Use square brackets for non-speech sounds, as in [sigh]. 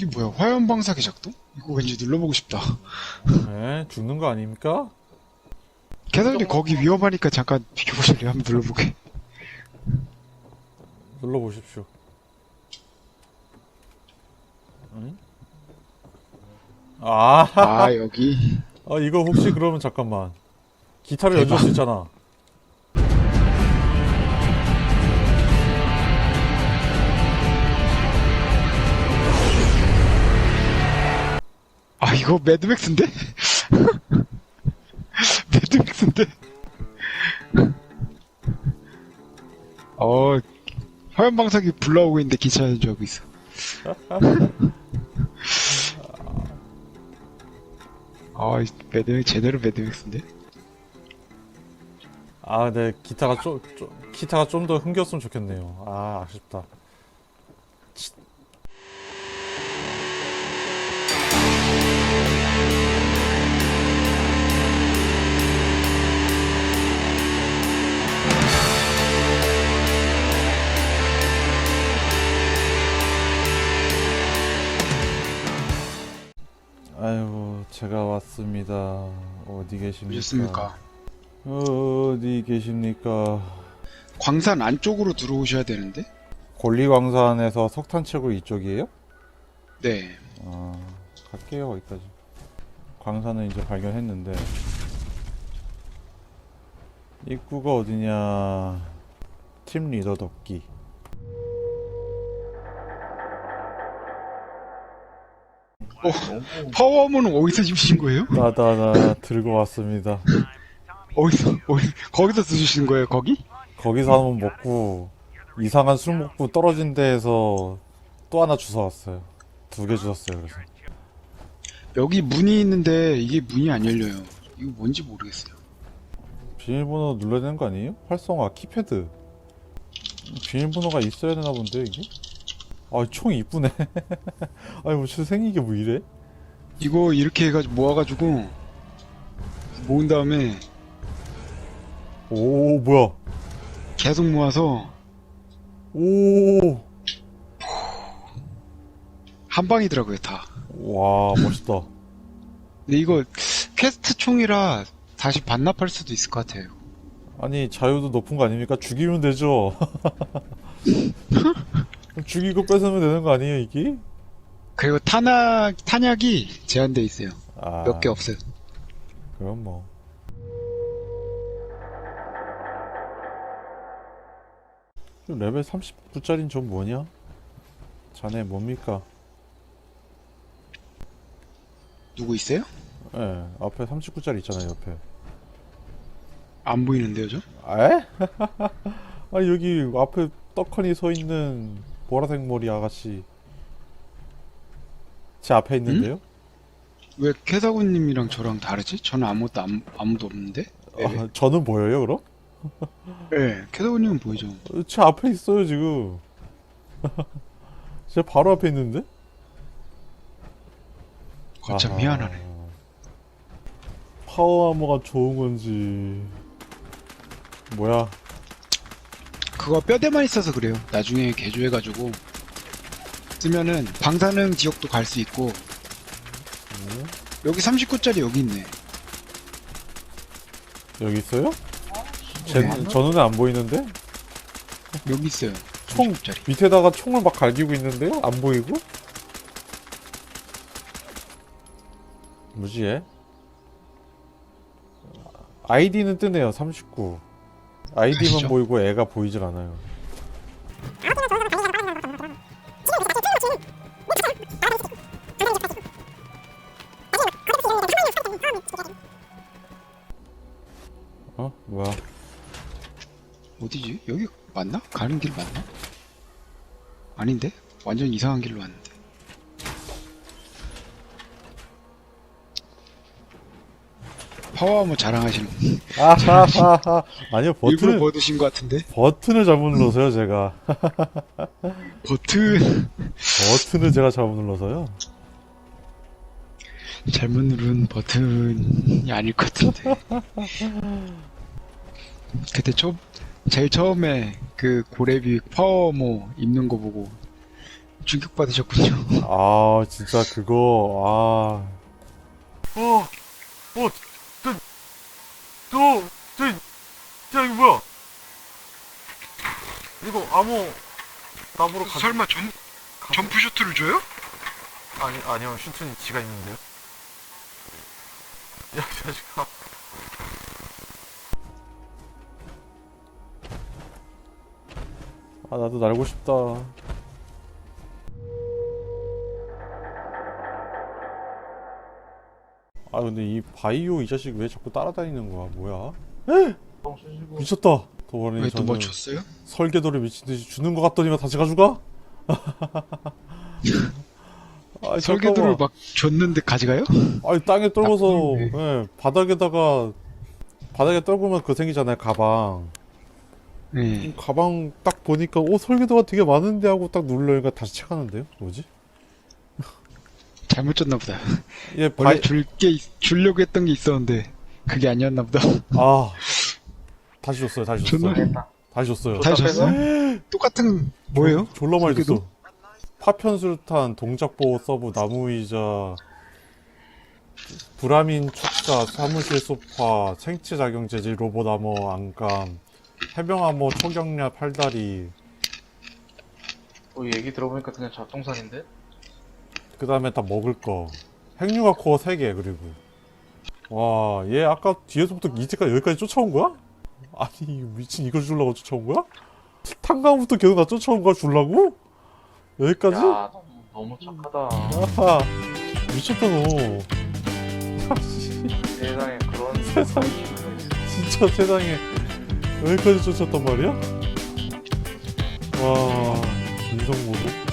이게 뭐야? 화염 방사기 작동? 이거 왠지 눌러보고 싶다. 네, 죽는 거 아닙니까? 캐서디 거기 위험하니까 잠깐 비켜보실래요? 한번 눌러보게. 눌러보십시오. 응? 아, 아 여기 아, 이거 혹시 그러면 잠깐만. 기타를 대박. 연주할 수 있잖아. 아 이거 매드맥스인데? [laughs] 매드맥스인데? 어 화염 방사기 불나오고 있는데 기차 연주하고 있어. [laughs] 아 매드 제대로 매드맥스인데? 아, 네, 기타가 좀, 좀 기타가 좀 더 흥겼으면 좋겠네요. 아, 아쉽다. 제가 왔습니다. 어디 계십니까? 오셨습니까? 어디 계십니까? 광산 안쪽으로 들어오셔야 되는데? 권리광산에서 석탄 채굴 이쪽이에요? 네. 아, 갈게요, 거기까지. 광산은 이제 발견했는데. 입구가 어디냐. 팀 리더 덕기. 파워문은 어디서 주신 거예요? 나다나 들고 왔습니다. 어디서, 어디, 거기서 쓰시는 거예요, 거기? 거기서 한번 먹고, 이상한 술 먹고 떨어진 데에서 또 하나 주워 왔어요. 두 개 주웠어요, 그래서. 여기 문이 있는데 이게 문이 안 열려요. 이거 뭔지 모르겠어요. 비밀번호 눌러야 되는 거 아니에요? 활성화, 키패드. 비밀번호가 있어야 되나 본데, 이게? 아, 총 이쁘네. [laughs] 아니, 뭐, 저 생긴 게뭐 이래? 이거 이렇게 해가지고 모아가지고 모은 다음에 오, 뭐야. 계속 모아서 오, 한 방이더라고요, 다. 와, 멋있다. 근데 이거 퀘스트 총이라 다시 반납할 수도 있을 것 같아요. 아니, 자유도 높은 거 아닙니까? 죽이면 되죠. [laughs] 죽이고 뺏으면 되는 거 아니에요, 이게? 그리고 탄약, 탄약이 제한돼 있어요. 아, 몇 개 없어요. 그럼 뭐. 저 레벨 39짜린 전 뭐냐? 자네 뭡니까? 누구 있어요? 예, 앞에 39짜리 있잖아요, 옆에. 안 보이는데요, 저? 에? [laughs] 아 여기 앞에 떡하니 서 있는 보라색 머리 아가씨 제 앞에 있는데요? 왜 캐사구님이랑 저랑 다르지? 저는 아무것도 안- 아무도 없는데? 네. 아, 저는 보여요 그럼? [laughs] 네, 캐사구님은 보이죠. 어, 제 앞에 있어요 지금 [laughs] 제 바로 앞에 있는데? 거참 아하. 미안하네. 파워 아머가 좋은 건지 뭐야 그거 뼈대만 있어서 그래요. 나중에 개조해가지고 쓰면은 방사능 지역도 갈 수 있고 음, 여기 39짜리 여기 있네. 여기 있어요? 제, 네. 저 눈에 안 보이는데? 여기 있어요. 총 39짜리. 밑에다가 총을 막 갈기고 있는데요? 안 보이고? 얘? 아이디는 뜨네요 39 아이디만 가시죠. 보이고 애가 보이질 않아요 어? 뭐야 어디지? 여기 맞나? 가는 길 맞나? 아닌데? 완전 이상한 길로 왔는 파워하면 자랑하시는 분. 아하하하 아니요 일부러 버튼을 버드신 것 같은데? 버튼을 잘못 눌러서요 제가 [laughs] 버튼 버튼을 제가 잘못 눌러서요 잘못 누른 버튼이 아닐 것 같은데. [laughs] 그때 처 제일 처음에 그 고래비 파워모 입는 거 보고 충격 받으셨군요. 아 진짜 그거 아 어, 어, 저, 저, 저, 저, 이거 뭐야? 이거 암호 나무로 가. 설마 점, 점프 슈트를 줘요? 아니, 아니요, 슈트는 지가 있는데요. [laughs] 야, 이 자식아. 아 나도 날고 싶다 아 근데 이 바이오 이 자식 왜 자꾸 따라다니는 거야 뭐야 미쳤다 도원이 왜 또 저는 멈췄어요? 설계도를 미친 듯이 주는 것 같더니만 다시 가져가? [laughs] 아이, 설계도를 잠깐만. 막 줬는데 가져가요? 아니 땅에 떨궈서 나쁜데. 예, 바닥에다가 바닥에 떨구면 그거 생기잖아요 가방 네. 가방 딱 보니까 오 설계도가 되게 많은데 하고 딱 눌러니까 다시 체크하는데요 뭐지? 잘못 줬나 보다. 얘 원래 바이 줄게 주려고 했던 게 있었는데 그게 아니었나 보다. 아 [laughs] 다시 줬어요 다시 줬어요 존나 다시 줬어요 다시 줬어? 똑같은 뭐예요? 졸라 많이? 줬어 파편술탄 동작보호 서브 나무의자 브라민 축사 사무실 소파 생체 작용 재질 로봇 암호 안감 해병 암호 초경량 팔다리 뭐 얘기 들어보니까 그냥 잡동산인데? 그 다음에 다 먹을 거 핵융합 코어 3개 그리고 와 얘 아까 뒤에서부터 이제까지 여기까지 쫓아온 거야? 아니 미친 이걸 주려고 쫓아온 거야? 탄강부터 계속 나 쫓아온 거야 주려고? 여기까지? 야 너무, 너무 착하다 아하 미쳤다 너 [laughs] 세상에 그런 세상에. 진짜 세상에 여기까지 쫓았단 말이야? 와 인성 모독